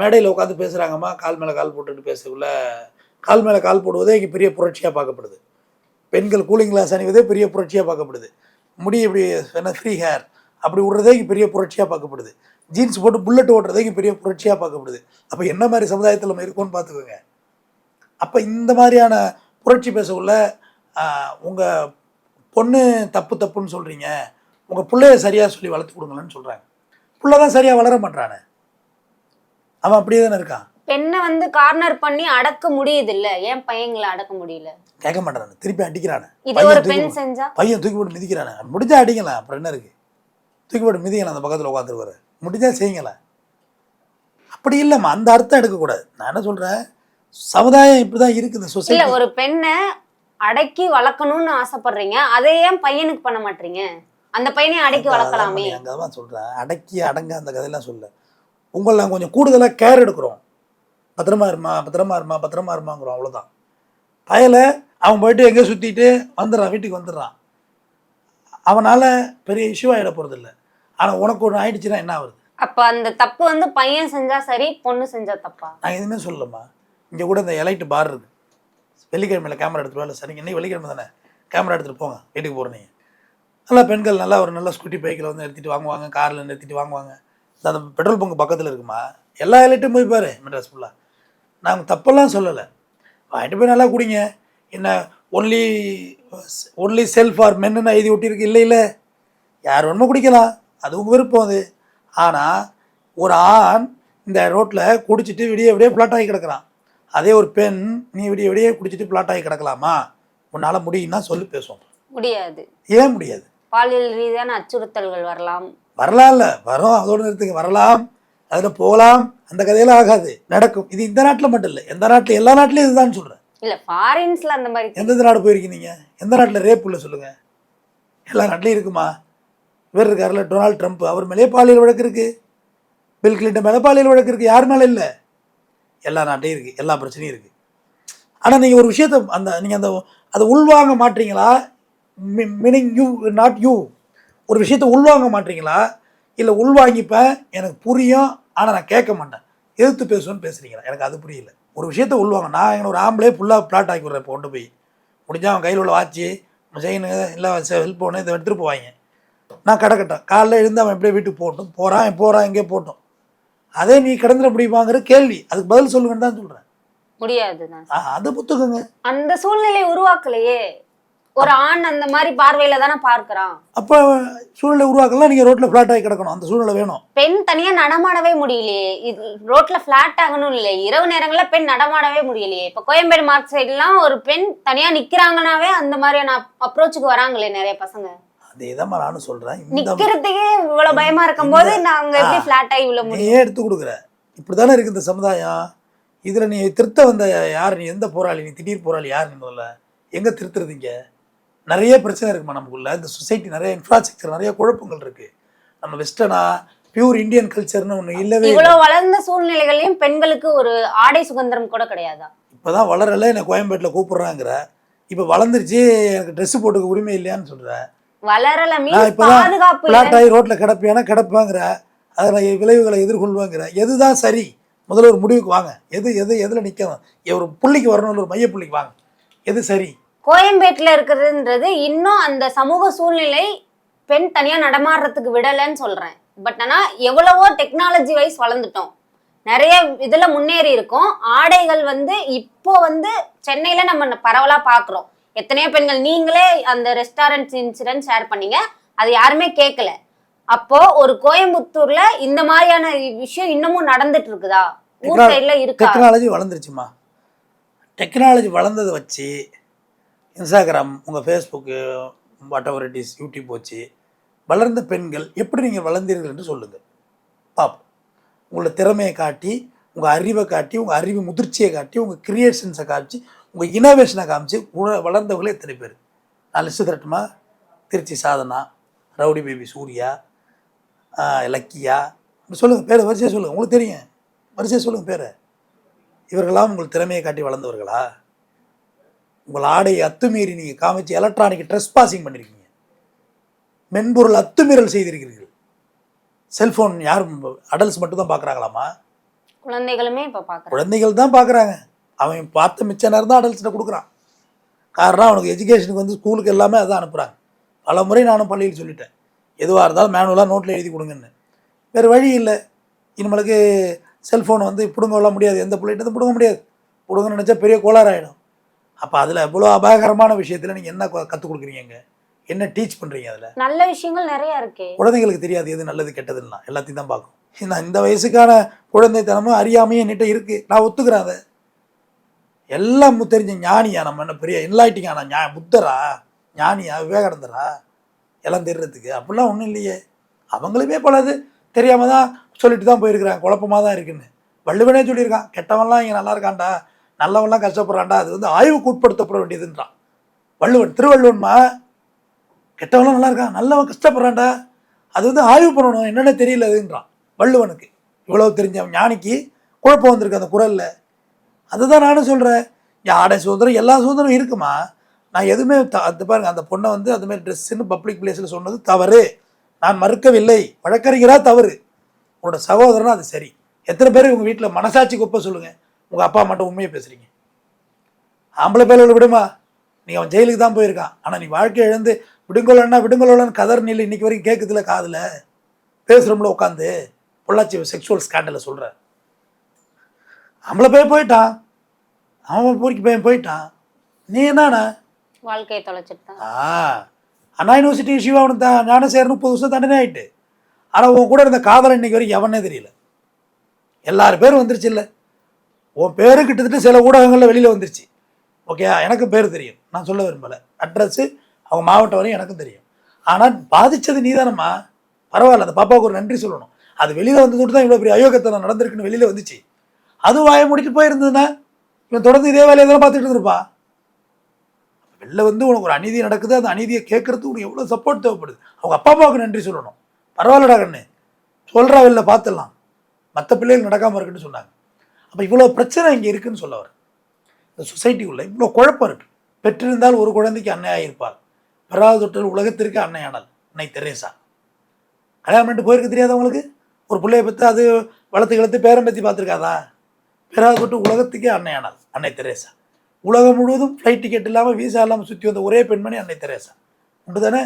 S1: மேடையில் உட்காந்து பேசுகிறாங்கம்மா கால் மேலே கால் போட்டுட்டு பேசக்குள்ள கால் மேலே கால் போடுவதே இங்கே பெரிய புரட்சியாக பார்க்கப்படுது. பெண்கள் கூலிங் கிளாஸ் அணிவதே பெரிய புரட்சியாக பார்க்கப்படுது. முடி இப்படி என்ன ஃப்ரீ ஹேர் அப்படி விடுறதே இங்கே பெரிய புரட்சியாக பார்க்கப்படுது. ஜீன்ஸ் போட்டு புல்லட் ஓட்டுறதே பெரிய புரட்சியாக பார்க்கப்படுது. அப்போ என்ன மாதிரி சமுதாயத்தில் நம்ம இருக்கோம்னு பார்த்துக்கோங்க. அப்போ இந்த மாதிரியான புரட்சி பேசக்குள்ள உங்கள் பொண்ணு தப்பு தப்புன்னு சொல்கிறீங்க உங்கள் பிள்ளைய சரியாக சொல்லி வளர்த்து கொடுங்களேன்னு சொல்கிறாங்க புள்ள தான் சரியாக வளர மாட்டானே அவன் அப்படியே தானே இருக்கான்.
S2: பெண்ணை வந்து கார்னர் பண்ணி அடக்க முடியுது இல்ல ஏன் பையங்களை அடக்க முடியல?
S1: கேட்க மாட்டானே திருப்பி அடிக்கிறானே.
S2: இது
S1: பையன்
S2: ஒரு
S1: தூக்கி
S2: பெண்
S1: போட்டு-
S2: செஞ்சா?
S1: பையன் தூக்கி போட்டு மிதிக்கிறானே. முடிஞ்சா அடிங்களேன் அப்புறம் என்ன இருக்கு? தூக்கி போட்டு மிதிக்கலாம். அந்த பக்கத்தில் உட்காந்துருவாரு முடிஞ்சா செய்யுங்களேன். அப்படி இல்லைம்மா அந்த அர்த்தம் எடுக்கக்கூடாது. நான் என்ன சொல்கிறேன் சமுதாயம் இப்படி தான் இருக்குது
S2: இல்ல
S1: சொசைட்டி
S2: ஒரு பெண்ணை அடக்கி வளர்க்கணும்னு ஆசைப்படுறீங்க அதை ஏன் பையனுக்கு பண்ண மாட்டீங்க? அந்த பையனை அடக்கி வளர்க்கலாமே.
S1: அங்கே தான் சொல்கிறேன் அடக்கி அடங்க அந்த கதையெல்லாம் சொல்ல உங்களை நாங்கள் கொஞ்சம் கூடுதலாக கேர் எடுக்கிறோம். பத்திரமா இருமா பத்திரமா இருமா பத்திரமா இருமாங்கிறோம் அவ்வளோதான் பயலை அவன் போயிட்டு எங்கேயோ சுற்றிட்டு வந்துடுறான் வீட்டுக்கு வந்துடுறான். அவனால் பெரிய இஷ்யூ ஆகிட போகிறதில்ல ஆனால் உனக்கு ஒன்று ஆயிடுச்சுன்னா என்ன ஆகுது?
S2: அப்ப அந்த தப்பு வந்து பையன் செஞ்சா சரி பொண்ணு செஞ்சா தப்பா?
S1: நான் எதுவுமே சொல்லலம்மா. இங்கே கூட இந்த எலைட்டு பார் இருக்கு. வெள்ளிக்கிழமையில் கேமரா எடுத்துட்டு வரல. சரிங்க இன்னைக்கு வெள்ளிக்கிழமை தானே? கேமரா எடுத்துகிட்டு போங்க வீட்டுக்கு போகிற நீங்கள் நல்லா பெண்கள் நல்லா ஒரு நல்ல ஸ்கூட்டி பைக்கில் வந்து நிறுத்திட்டு வாங்குவாங்க காரில் நிறுத்திட்டு வாங்குவாங்க. அந்த பெட்ரோல் பங்க் பக்கத்தில் இருக்குமா? எல்லா எலைட்டும் போய் பாரு மெட்ராஸ் ஃபுல்லாக நாங்கள் தப்பெல்லாம் சொல்லலை. வாங்கிட்டு போய் நல்லா குடிங்க. என்ன ஒன்லி ஒன்லி செல் ஃபார் மென்னு எழுதி ஒட்டியிருக்கு. இல்லை இல்லை. யார் வேணுமோ குடிக்கலாம். அது உங்கள் விருப்பம் அது. ஆனால் ஒரு ஆண் இந்த ரோட்டில் குடிச்சிட்டு விடிய விடிய ஃப்ளாட் ஆகி கிடக்குறான். அதே ஒரு பெண் நீ விடிய விடிய குடிச்சிட்டு ஃப்ளாட் ஆகி கிடக்கலாமா? உன்னால் முடியும்னா சொல்லி பேசுவோம்.
S2: முடியாது.
S1: ஏன் முடியாது?
S2: பாலியல் ரீதியான அச்சுறுத்தல்கள் வரலாம்.
S1: வரலாம் இல்லை வரும். அதோடு நிறுத்துங்க. வரலாம். அதில் போகலாம். அந்த கதையெல்லாம் ஆகாது. நடக்கும். இது இந்த நாட்டில் மட்டும் இல்லை. எந்த நாட்டில் எல்லா நாட்டிலையும் இதுதான் சொல்கிறேன்
S2: இல்ல ஃபாரின்ஸ்ல அந்த மாதிரி
S1: எந்தெந்த நாடு போயிருக்கீங்க எந்த நாட்டில் ரேப் இல்லை சொல்லுங்கள் எல்லா நாட்டிலையும் இருக்குமா? இவர் இருக்கார்ல டொனால்ட் ட்ரம்ப். அவர் மேலே பாலியல் வழக்கு இருக்குது பில் கிளின்டன் மேலே பாலியல் வழக்கு இருக்குது யார் மேலே இல்லை? எல்லா நாட்டையும் இருக்குது எல்லா பிரச்சனையும் இருக்குது ஆனால் நீங்கள் ஒரு விஷயத்தை அந்த நீங்கள் அந்த அதை உள்வாங்க மாட்டீங்களா? மீனிங் யூ நாட் யூ ஒரு விஷயத்தை உள்வாங்க மாட்டீங்களா? இல்லை உள்வாங்கிப்பேன் எனக்கு புரியும் ஆனால் நான் கேட்க மாட்டேன். எதிர்த்து பேசுவேன்னு பேசுகிறீங்களா எனக்கு அது புரியல. ஒரு விஷயத்தை உள்வாங்க. நான் எங்களை ஒரு ஆம்பளே ஃபுல்லாக பிளாட் ஆக்கி விட்றேன் இப்போ கொண்டு போய். முடிஞ்சால் அவன் கையில் உள்ள வாட்சி செயின் இல்லை ஹெல்ப் இதை எடுத்துகிட்டு போவாங்க. நான் கிடக்கட்டும். காலைல இருந்து அவன் எப்படியே வீட்டுக்கு போகட்டும். போகிறான் போகிறான் எங்கேயோ போகட்டும். அதே நீ கடந்துட முடியுமாங்கிற கேள்வி. அதுக்கு பதில் சொல்லுங்கன்னு தான் சொல்கிறேன்
S2: முடியாது
S1: அதை புத்துக்கங்க
S2: அந்த சூழ்நிலை உருவாக்கலையே. ஒரு ஆண் அந்த மாதிரி பார்வையில தானே பார்க்கறான்.
S1: அப்போ சூழ்நிலை உருவாக்கலாம். நீங்கள் ரோட்டில் ஃப்ளாட் ஆகி கிடக்கணும். அந்த சூழ்நிலை வேணும்.
S2: பெண் தனியா நடமாடவே முடியலையே. இது ரோட்ல பிளாட் ஆகணும் இல்லை இரவு நேரங்கள்ல பெண் நடமாடவே முடியலையே. இப்ப கோயம்பேடு மார்க் சைடுலாம் ஒரு பெண் தனியா நிக்கிறாங்கனாவே அந்த மாதிரியான அப்ரோச்சுக்கு வராங்களே நிறைய பசங்க.
S1: அதே தான் நானும் சொல்கிறேன் இந்த
S2: நிக்கிறதுக்கே இவ்வளவு பயமா இருக்கும்போது நாங்க எப்படி பிளாட் ஆகி
S1: நீ
S2: முடியும்?
S1: ஏன் எடுத்து கொடுக்குற? இப்படி தானே இருக்குது இந்த சமுதாயம். இதில் நீ திருத்த வந்த யார்? நீ எந்த போராளி? நீ திடீர் போராளி யார் நீ முதல்ல எங்கே திருத்துறதுங்க நிறைய பிரச்சனை இருக்குமா நமக்குள்ள? இந்த சொசைட்டி நிறைய இன்ஃப்ராஸ்ட்ரக்சர் நிறைய குழப்பங்கள் இருக்குது நம்ம வெஸ்டர்னா பியூர் இந்தியன் கல்ச்சர்னு ஒன்று இல்லவே இல்லை.
S2: இவ்வளவு வளர்ந்த சூழ்நிலைகளையும் பெண்களுக்கு ஒரு ஆடை சுதந்திரம் கூட கிடையாதா?
S1: இப்போ தான் வளரல என்னை கோயம்பேட்டில் கூப்பிட்றாங்கிற. இப்போ வளர்ந்துருச்சு எனக்கு ட்ரெஸ் போட்டுக்க உரிமை இல்லையான்னு சொல்கிற
S2: வளரல பாதுகாப்பு இல்லைன்னு-
S1: ஆகி ரோட்டில் கிடப்பேனா கிடப்பாங்கிற அதில் விளைவுகளை எதிர்கொள்வாங்கிற. எதுதான் சரி முதல்ல ஒரு முடிவுக்கு வாங்க. எது எது எதில் நிற்கணும் ஒரு புள்ளிக்கு வரணும் ஒரு மைய புள்ளிக்கு வாங்க. எது சரி?
S2: கோயம்பேட்டில் இருக்கிறதுன்றது இன்னும் அந்த சமூக சூழ்நிலை பெண் தனியா நடமாடுறதுக்கு விடலைன்னு சொல்றேன். பட் ஆனா எவ்வளவோ டெக்னாலஜி வைஸ் வளர்ந்துட்டோம். நிறைய இதுல முன்னேறி இருக்கோம். ஆடைகள் வந்து இப்போ வந்து சென்னையில நம்ம பரவலா பாக்குறோம். எத்தனையோ பெண்கள் நீங்களே அந்த ரெஸ்டாரண்ட் இன்சிடென்ட் ஷேர் பண்ணீங்க. அது யாருமே கேட்கல அப்போ ஒரு கோயம்புத்தூர்ல இந்த மாதிரியான விஷயம் இன்னமும் நடந்துட்டு இருக்குதா ஊர் சைடுல இருக்கா?
S1: டெக்னாலஜி வளர்ந்துருச்சுமா? டெக்னாலஜி வளர்ந்ததை வச்சு இன்ஸ்டாகிராம் உங்கள் Facebook whatever it is YouTube வச்சு வளர்ந்த பெண்கள் எப்படி நீங்கள் வளர்ந்தீர்கள் என்று சொல்லுங்கள் பார்ப்போம் உங்களோட திறமையை காட்டி உங்கள் அறிவை காட்டி உங்கள் அறிவு முதிர்ச்சியை காட்டி உங்கள் கிரியேஷன்ஸை காமிச்சு உங்கள் இனோவேஷனை காமிச்சு உண வளர்ந்தவங்களே எத்தனை பேர்? நான் லிஸ்ட்டு தரட்டுமா திருச்சி சாதனா ரவுடி பேபி சூர்யா லக்கியா. சொல்லுங்கள் பேரை வரிசையாக சொல்லுங்கள் உங்களுக்கு தெரியும். வரிசையாக சொல்லுங்கள் பேரை. இவர்களாம் உங்கள் திறமையை காட்டி வளர்ந்தவர்களா? உங்கள் ஆடையை அத்துமீறி நீங்கள் காமிச்சு எலக்ட்ரானிக் ட்ரெஸ் பாசிங் பண்ணியிருக்கீங்க மென்பொருள் அத்துமீறல் செய்திருக்கிறீர்கள். செல்ஃபோன் யாரும் அடல்ட்ஸ் மட்டும் தான் பார்க்குறாங்களாமா
S2: குழந்தைகளுமே இப்ப
S1: குழந்தைகள் தான் பார்க்குறாங்க. அவன் பார்த்த மிச்ச நேரம் தான் அடல்ட்ஸ்கிட்ட கொடுக்குறான். காரணம் அவனுக்கு எஜுகேஷனுக்கு வந்து ஸ்கூலுக்கு எல்லாமே அதான் அனுப்புகிறாங்க பல முறை நானும் பள்ளியில் சொல்லிட்டேன். எதுவாக இருந்தாலும் மேனுவலாக நோட்டில் எழுதி கொடுங்கன்னு. வேறு வழி இல்லை. இனிமேலுக்கு செல்ஃபோன் வந்து பிடுங்கலாம் முடியாது. எந்த பிள்ளைகிட்ட பிடுங்க முடியாது. பிடுங்கன்னு நினச்சா பெரிய கோளாறு ஆகிடும் அப்போ அதில் இவ்வளோ அபாயகரமான விஷயத்தில் நீங்கள் என்ன கற்றுக் கொடுக்குறீங்க என்ன டீச் பண்ணுறீங்க அதில்?
S2: நல்ல விஷயங்கள் நிறைய இருக்கே.
S1: குழந்தைங்களுக்கு தெரியாது எது நல்லது கெட்டதுன்னா. எல்லாத்தையும் தான் பார்க்கும் இந்த இந்த வயசுக்கான குழந்தைத்தனமும் அறியாமையும் என்கிட்ட இருக்கு. நான் ஒத்துக்கிறேன் அதை. எல்லாம் தெரிஞ்ச ஞானியா? நம்ம என்ன பெரிய என்லைட்டிங்கான ஞா புத்தரா? ஞானியா? விவேகானந்தரா? எல்லாம் தெரிறதுக்கு. அப்படிலாம் ஒன்றும் இல்லையே. அவங்களுமே பலது தெரியாமல் தான் சொல்லிட்டு தான் போயிருக்கிறாங்க. குழப்பமாக தான் இருக்குன்னு. வள்ளுவனே சொல்லியிருக்கான். கெட்டவன்லாம் இங்கே நல்லா இருக்கான்டா. நல்லவன்லாம் கஷ்டப்படுறான்டா. அது வந்து ஆய்வுக்கு உட்படுத்தப்பட வேண்டியதுன்றான் வள்ளுவன் திருவள்ளுவன்மா கெட்டவன்லாம் நல்லா இருக்கான். நல்லவன் கஷ்டப்படுறான்டா. அது வந்து ஆய்வு பண்ணணும். என்னென்ன தெரியலதுன்றான் வள்ளுவனுக்கு. இவ்வளோ தெரிஞ்ச ஞானிக்கு குழப்பம் வந்திருக்கு அந்த குரலில். அதுதான் நானும் சொல்கிறேன் ஆடை சுதந்திரம் எல்லா சுதந்திரம் இருக்குமா? நான் எதுவுமே த- அது பாருங்க அந்த பொண்ணை வந்து அது மாதிரி ட்ரெஸ்ஸுன்னு பப்ளிக் பிளேஸில் சொன்னது தவறு. நான் மறுக்கவில்லை. வழக்கறிஞராக தவறு. உங்களோட சகோதரனா அது சரி. எத்தனை பேர் உங்கள் வீட்டில் மனசாட்சி குப்பை சொல்லுங்கள் உங்கள் அப்பா மட்டும் உண்மையை பேசுகிறீங்க ஆம்பளை பேரோட விடுமா? நீ அவன் ஜெயிலுக்கு தான் போயிருக்கான். ஆனால் நீ வாழ்க்கை எழுந்து விடுங்கொள்ளன்னா விடுங்கொள்ளன்னு கதர் நிலை இன்றைக்கி வரைக்கும் கேட்குதுல காதில். பேசுகிறோம்ல உட்காந்து. பொள்ளாச்சி செக்ஷுவல் ஸ்கேண்டலை சொல்கிறேன் ஆம்பளை பையன் போயிட்டான் அவன் பூரிக்கு பையன் போயிட்டான் நீ என்னண்ணா?
S2: வாழ்க்கையை தொலைச்சிட்டு
S1: ஆ. அண்ணா யூனிவர்சிட்டி இஷ்யூ அவனுக்கு தான் ஞானம் சேர முப்பது வருஷம் தண்டனை ஆயிட்டு. ஆனால் உன் கூட இருந்த காதலன் இன்னைக்கு வரைக்கும் எவனே தெரியல. எல்லாரும் பேரும் வந்துருச்சு இல்லை. உன் பேரு கிட்டத்தட்ட சில ஊடகங்களில் வெளியில் வந்துருச்சு. ஓகே எனக்கும் பேர் தெரியும். நான் சொல்ல விரும்பலை. அட்ரஸ்ஸு அவங்க மாவட்டம் வரையும் எனக்கும் தெரியும். ஆனால் பாதித்தது நீதானம்மா. பரவாயில்ல. அந்த பாப்பாவுக்கு ஒரு நன்றி சொல்லணும். அது வெளியில் வந்ததுட்டு தான் இவ்வளோ பெரிய அயோகத்தனம் நடந்திருக்குன்னு வெளியில் வந்துச்சு. அது வாயை முடிட்டு போயிருந்ததுன்னா இவன் தொடர்ந்து இதே வேலையை தான் பார்த்துட்டு இருந்திருப்பா? வெளில வந்து உனக்கு ஒரு அநீதி நடக்குது அந்த அநீதியை கேட்கறதுக்கு உனக்கு எவ்வளோ சப்போர்ட் தேவைப்படுது? அவங்க அப்பா அப்பாவுக்கு நன்றி சொல்லணும். பரவாயில்லடா கண்ணு. சொல்கிறா வெளில பார்த்துடலாம். மற்ற பிள்ளைகள் நடக்காமல் இருக்குன்னு சொன்னாங்க. அப்போ இவ்வளோ பிரச்சனை இங்கே இருக்குன்னு சொல்ல வரேன் இந்த சொசைட்டிக்குள்ளே இவ்வளோ குழப்பம் இருக்கு. பெற்றிருந்தால் ஒரு குழந்தைக்கு அன்னையாக இருப்பாள். பெறாத தொட்டல் உலகத்திற்கு அன்னையானால் அன்னை தெரேசா. கல்யாணம் பண்ணிட்டு போயிருக்க தெரியாதவங்களுக்கு ஒரு பிள்ளைய பற்றி அது வளர்த்து கிளத்து பேரம் பற்றி பார்த்துருக்காதா? பெறாத தொட்டு உலகத்துக்கே அன்னையானாள் அன்னை தெரேசா. உலகம் முழுவதும் ஃப்ளைட் டிக்கெட் இல்லாமல் வீசா இல்லாமல் சுற்றி வந்த ஒரே பெண்மணி அன்னை தெரேசா. உண்டு தானே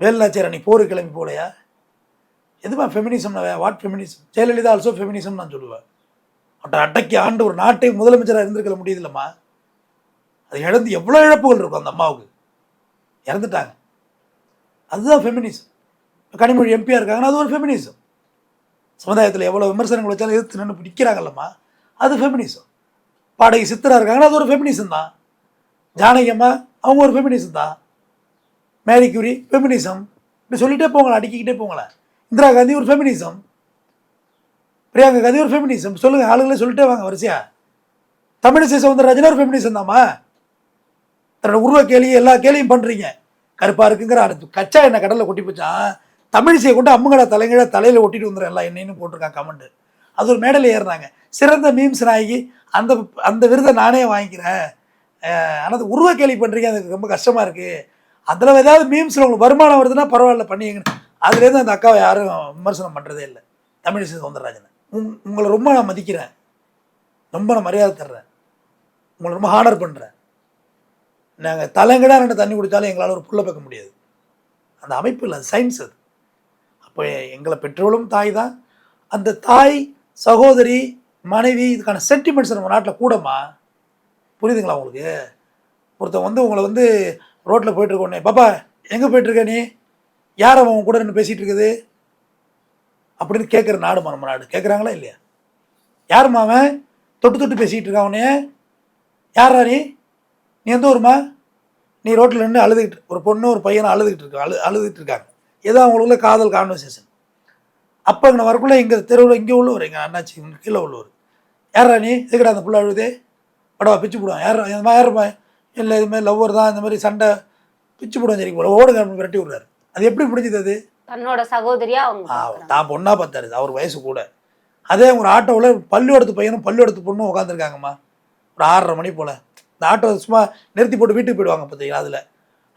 S1: வேலுநாச்சியார் நீ போர் கிளம்பி போலையா? எதுமா feminism what feminism Jayalalithaa also feminism நான் சொல்லுவேன் அவட்ட அடக்கி ஆண்டு ஒரு நாட்டை முதலமைச்சராக இருந்திருக்க முடியுதுல்லம்மா அது இழந்து எவ்வளோ இழப்புகள் இருக்கும் அந்த அம்மாவுக்கு. இறந்துட்டாங்க. அதுதான் ஃபெமினிசம் கனிமொழி எம்பியாக இருக்காங்கன்னா அது ஒரு ஃபெமினிசம் சமுதாயத்தில் எவ்வளோ விமர்சனங்கள் வச்சாலும் எதிர்த்து நின்று பிடிக்கிறாங்கல்லம்மா அது ஃபெமினிசம் பாடகி சித்தரா இருக்காங்கன்னா அது ஒரு ஃபெமினிசம் தான். ஜானகி அம்மா அவங்க ஒரு ஃபெமினிசம் தான். மேரி கியூரி ஃபெமினிசம் இப்படி சொல்லிட்டே போங்களேன் அடிக்கிக்கிட்டே போங்களேன். இந்திரா காந்தி ஒரு ஃபெமினிசம் பிரியாங்கா காந்தி ஒரு ஃபெமினிசம் சொல்லுங்கள் ஆளுங்களே சொல்லிட்டே வாங்க வரிசையா. தமிழிசை சவுந்தரராஜன் ஒரு ஃபெமினிசம் தாம்மா. தன்னோட உருவ கேள்வி எல்லா கேள்வியும் பண்ணுறீங்க கருப்பா இருக்குங்கிற அடுத்து கச்சா என்ன கடலில் கொட்டி போச்சான். தமிழிசையை கொண்டு அம்முகடா தலைங்கட தலையில் ஒட்டிட்டு வந்துடும் எல்லாம் என்னன்னு போட்டிருக்கான் கமெண்ட் அது ஒரு மேடையில் ஏறுறாங்க. சிறந்த மீம்ஸ் நாயகி அந்த அந்த விருதை நானே வாங்கிக்கிறேன். ஆனால் அது உருவ கேள்வி பண்ணுறீங்க அது ரொம்ப கஷ்டமாக இருக்குது அதில் ஏதாவது மீம்ஸில் உங்களுக்கு வருமானம் வருதுன்னா பரவாயில்ல பண்ணிங்க அதுலேருந்து அந்த அக்காவை யாரும் விமர்சனம் பண்ணுறதே இல்லை. தமிழிசை சவுந்தரராஜனை உங் உங்களை ரொம்ப நான் மதிக்கிறேன். ரொம்ப நான் மரியாதை தர்றேன். உங்களை ரொம்ப ஹானர் பண்ணுறேன் நாங்கள் தலைங்கடா ரெண்டு தண்ணி குடித்தாலும் எங்களால் ஒரு புள்ள பார்க்க முடியாது. அந்த அமைப்பு இல்லை சயின்ஸ் அது. அப்போ எங்களை பெற்றோரும் தாய் தான் அந்த தாய் சகோதரி மனைவி இதுக்கான சென்டிமெண்ட்ஸ் நம்ம நாட்டில் கூடமா புரியுதுங்களா உங்களுக்கு? ஒருத்தன் வந்து உங்களை வந்து ரோட்டில் போயிட்டு உடனே பாப்பா எங்கே போயிட்டுருக்க நீ? யார் அவன் உன் கூட நின்று பேசிகிட்டு இருக்குது அப்படின்னு கேட்குற நாடுமா நம்ம நாடு. கேட்குறாங்களா இல்லையா? யாரும்மா அவன்? தொட்டு தொட்டு பேசிக்கிட்டு இருக்கான் அவனே யாரா நீ? நீ எந்த ஊருமா நீ ரோட்டில் நின்று அழுதுகிட்டு ஒரு பொண்ணு ஒரு பையனை அழுதுகிட்டு இருக்க அழு அழுதுகிட்டு இருக்காங்க. ஏதோ அவங்களுக்குள்ள காதல் கான்வர்சேஷன் அப்போ இங்கே வரக்குள்ள எங்கள் தெருவில் இங்கே உள்ளவர் எங்கள் அண்ணாச்சி இங்க கீழே உள்ளவர். யாரா நீ? எதுக்கடா அந்த புள்ள அழுதே படவா பிச்சு போடுவான். யார் இந்த மாதிரி யாருப்பா இல்லை இது மாதிரி லவ்வர் தான் இந்த மாதிரி சண்டை பிச்சு போடுவோம் சரி போல. ஓடுங்க விரட்டி விடுறாரு. அது எப்படி முடிஞ்சது அது?
S2: தன்னோட சகோதரியா அவங்க.
S1: தான் பொண்ணா பார்த்தாரு. அவர் வயசு கூட. அதே ஒரு ஆட்டோவில் பள்ளி எடுத்து பையனும் பள்ளி எடுத்து பொண்ணும் உட்காந்துருக்காங்கம்மா ஒரு ஆறரை மணி போல். இந்த ஆட்டோ சும்மா நிறுத்தி போட்டு வீட்டுக்கு போயிடுவாங்க பார்த்தீங்களா அதில்.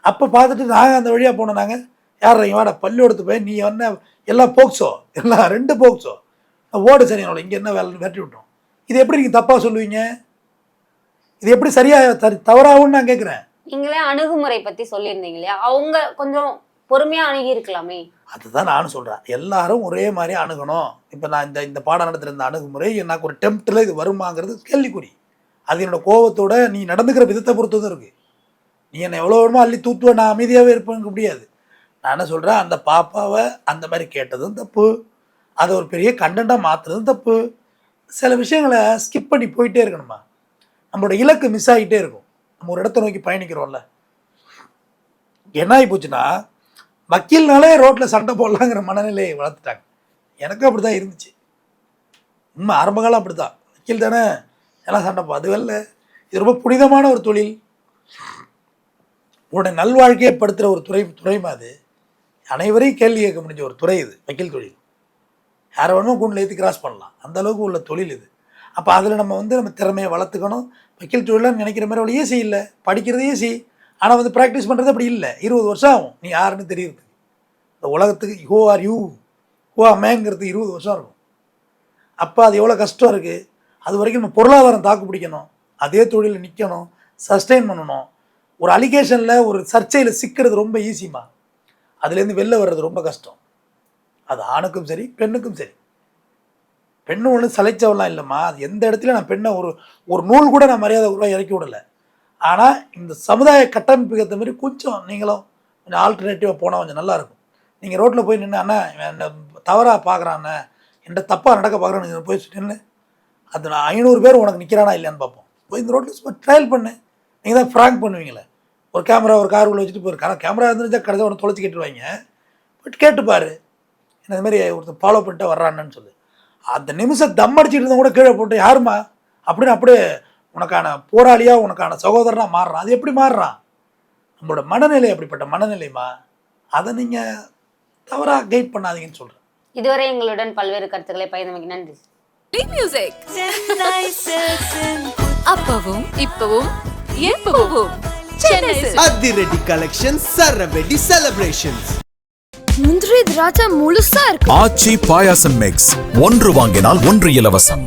S1: அப்போ பார்த்துட்டு நாங்கள் அந்த வழியாக போனோம் நாங்கள் யார் இங்கே வாடா பள்ளி எடுத்து பையன் நீ என்ன எல்லாம் போக்சோ எல்லாம் ரெண்டு போக்சோ ஓடு சரி என்னோட இங்கே என்ன வேலைன்னு விரட்டி விட்டோம். இது எப்படி நீங்கள் தப்பாக சொல்லுவீங்க? இது எப்படி சரியாக தரி தவறாகும்னு நான் கேட்குறேன்.
S2: நீங்களே அணுகுமுறை பத்தி சொல்லியிருந்தீங்க இல்லையா? அவங்க கொஞ்சம் பொறுமையா அணுகி இருக்கலாமே.
S1: அதுதான் நானும் சொல்கிறேன் எல்லாரும் ஒரே மாதிரி அணுகணும். இப்போ நான் இந்த இந்த பாடம் நடத்துகிற இந்த அணுகுமுறை எனக்கு ஒரு டெம்ப்டில் இது வருமாங்கிறது கேள்விக்குறி. அது என்னோட கோவத்தோட நீ நடந்துக்கிற விதத்தை பொறுத்து தான் இருக்குது நீ என்னை எவ்வளோ வேணுமோ அள்ளி தூத்துவ நான் அமைதியாகவே இருப்பேங்க முடியாது. நான் என்ன சொல்கிறேன் அந்த பாப்பாவை அந்த மாதிரி கேட்டதும் தப்பு. அதை ஒரு பெரிய கண்டென்ட்டாக மாற்றுறதும் தப்பு. சில விஷயங்களை ஸ்கிப் பண்ணி போயிட்டே இருக்கணுமா? நம்மளோட இலக்கு மிஸ் ஆகிட்டே இருக்கும். நம்ம ஒரு இடத்த நோக்கி பயணிக்கிறோம்ல. என்ன ஆகி போச்சுன்னா வக்கீல்னாலே ரோட்டில் சண்டை போடலாங்கிற மனநிலையை வளர்த்துட்டாங்க. எனக்கும் அப்படி தான் இருந்துச்சு. உண்மை ஆரம்ப காலம் அப்படி தான் வக்கீல் தானே? எல்லாம் சண்டை போ அது இது ரொம்ப புனிதமான ஒரு தொழில். உன்னுடைய நல்வாழ்க்கையை படுத்துகிற ஒரு துறை துறைமா அது. அனைவரையும் கேள்வி கேட்க முடிஞ்ச ஒரு துறை இது வக்கீல் தொழில். யாரை வேணுமோ கூண்டில் ஏற்றி கிராஸ் பண்ணலாம். அந்த அளவுக்கு உள்ள தொழில் இது. அப்போ அதில் நம்ம வந்து நம்ம திறமையை வளர்த்துக்கணும். வக்கீல் தொழிலாக நினைக்கிற மாதிரி அவ்வளோ ஈஸி இல்லை. படிக்கிறது ஈஸி ஆனால் வந்து ப்ராக்டிஸ் பண்ணுறது அப்படி இல்லை. இருபது வருஷம் ஆகும். நீ யாருன்னு தெரியுது இந்த உலகத்துக்கு ஹோ ஆர் யூ ஹோ மேங்கிறது இருபது வருஷம் இருக்கும். அப்போ அது எவ்வளோ கஷ்டம் இருக்குது அது வரைக்கும் நம்ம பொருளாதாரம் தாக்கு பிடிக்கணும். அதே தொழிலில் நிற்கணும் சஸ்டெயின் பண்ணணும். ஒரு அலிகேஷனில் ஒரு சர்ச்சையில் சிக்கிறது ரொம்ப ஈஸிமா அதுலேருந்து வெளில வர்றது ரொம்ப கஷ்டம். அது ஆணுக்கும் சரி பெண்ணுக்கும் சரி. பெண்ணு ஒன்று சளைச்சவெல்லாம் இல்லைம்மா. அது எந்த இடத்துல நான் பெண்ணை ஒரு ஒரு நூல் கூட நான் மரியாதை உருவாக இறக்கி விடலை. ஆனால் இந்த சமுதாய கட்டமைப்புக்கு ஏற்ற மாதிரி கொஞ்சம் நீங்களும் கொஞ்சம் ஆல்டர்னேட்டிவாக போனால் கொஞ்சம் நல்லாயிருக்கும் நீங்கள் ரோட்டில் போய் நின்று அண்ணா என்ன தவறாக பார்க்குறான் என்கிட்ட தப்பாக நடக்க பார்க்குறான்னு போய் நின்று அது நான் ஐநூறு பேர் உனக்கு நிற்கிறானா இல்லையான்னு பார்ப்போம். போய் இந்த ரோட்டில் சும்மா ட்ரையல் பண்ணு. நீங்கள் தான் ஃப்ராங்க் பண்ணுவீங்களே. ஒரு கேமரா ஒரு கார் உள்ள வச்சுட்டு போயிருக்காங்க ஆனால் கேமரா இருந்துச்சா கடைசி உடனே தொலைச்சி கேட்டுருவாங்க. பட் கேட்டுப்பாரு என்ன மாதிரி ஒருத்தர் ஃபாலோ பண்ணிட்டு வர்றான்னு சொல்லு. அந்த நிமிஷம் தம் அடிச்சிட்டு இருந்தா கூட கீழே போட்டு யாருமா அப்படின்னு அப்படியே உனக்கான போராளியா உனக்கான சகோதரனா மாறுறான். அது எப்படி மாறுறான்? நம்மளோட மனநிலை அப்படிப்பட்ட மனநிலைமா அதை நீங்கள் தவறாக கைட் பண்ணாதீங்கன்னு சொல்கிறேன்
S2: இதுவரை எங்களுடன் பல்வேறு கருத்துக்களை பகிர்ந்தமைக்கு நன்றி.
S4: மியூசிக் அப்பவும் இப்பவும் எப்பவும்.
S5: அதிரடி கலெக்ஷன் சரவெடி செலிப்ரேஷன்ஸ்
S3: முந்திரி திராட்சை முழுசா இருக்கு.
S6: ஆச்சி பாயாசம் மிக்ஸ் ஒன்று வாங்கினால் ஒன்று இலவசம்.